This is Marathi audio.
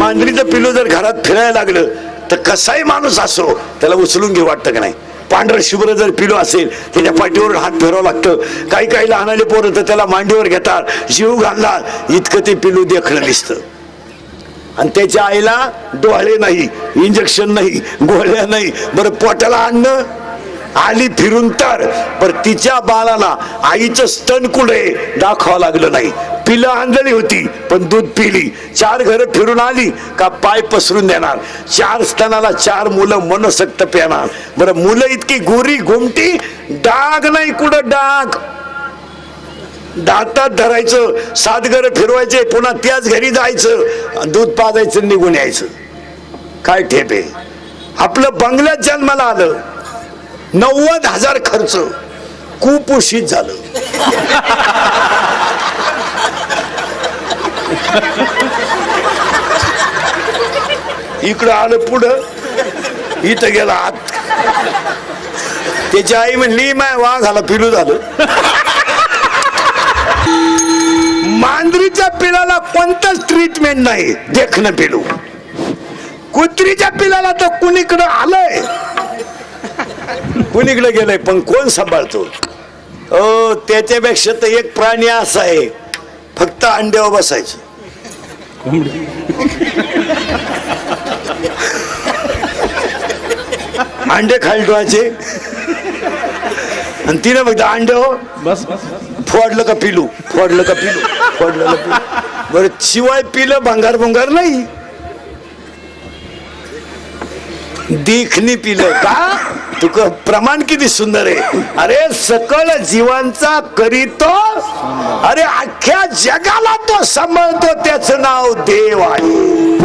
मांजरीचं पिलू जर घरात फिरायला लागलं तर कसाही माणूस असो त्याला उचलून घेऊ वाटतं का नाही? पांढरं शुभ्र जर पिलो असेल त्याच्या पाठीवर हात फिरावं लागतं. काही काही लहानाले पोरं तर त्याला मांडीवर घेतात. जीव घालला इतकं ते पिलू देखणं दिसतं. आणि त्याच्या आईला डोळे नाही इंजेक्शन नाही गोळ्या नाही. बरं पोटाला आणणं आली फिरून तर. पर तिच्या बाळाला आईचं स्तन कुठे दाखवावं लागलं नाही. पिलं आंधळी होती पण दूध पिली. चार घरं फिरून आली का पाय पसरून देणार. चार स्तनाला चार मुलं मनसक्त पेणार. बरं मुलं इतकी गोरी घुमटी डाग नाही कुठं डाग. दातात धरायचं सात घर फिरवायचे पुन्हा त्याच घरी जायचं दूध पाजायचं निघून यायचं. काय ठेपे आपलं बंगल्यात जन्माला आलं. नव्वद हजार खर्च. कुपोषित झालं. इकडं आलं पुढं इथं गेला आत. त्याची आई म्हणली माय वाघाला पिलू झालं. मांजरीच्या पिलाला कोणतंच ट्रीटमेंट नाही देखणं पिलू. कुत्रीच्या पिलाला तर कुणीकडं आलंय. कुणीकडे गेलंय पण कोण सांभाळतो? अ त्याच्यापेक्षा तर एक प्राणी असा आहे फक्त अंड्यावर बसायचं. अंडे खाली ठेवायचे. आणि तिने फक्त अंड्यावर बस बस. फोडलं का पिलू? फोडलं का पिलू? फोडलं का पिलू? बरं शिवाय पिलं भंगार भंगार नाही. देखणी पिलं. का? तुक प्रमाण किती सुंदर आहे. अरे सकल जीवांचा करीतो अरे अख्ख्या जगाला तो सांभाळतो त्याचं नाव देव आहे.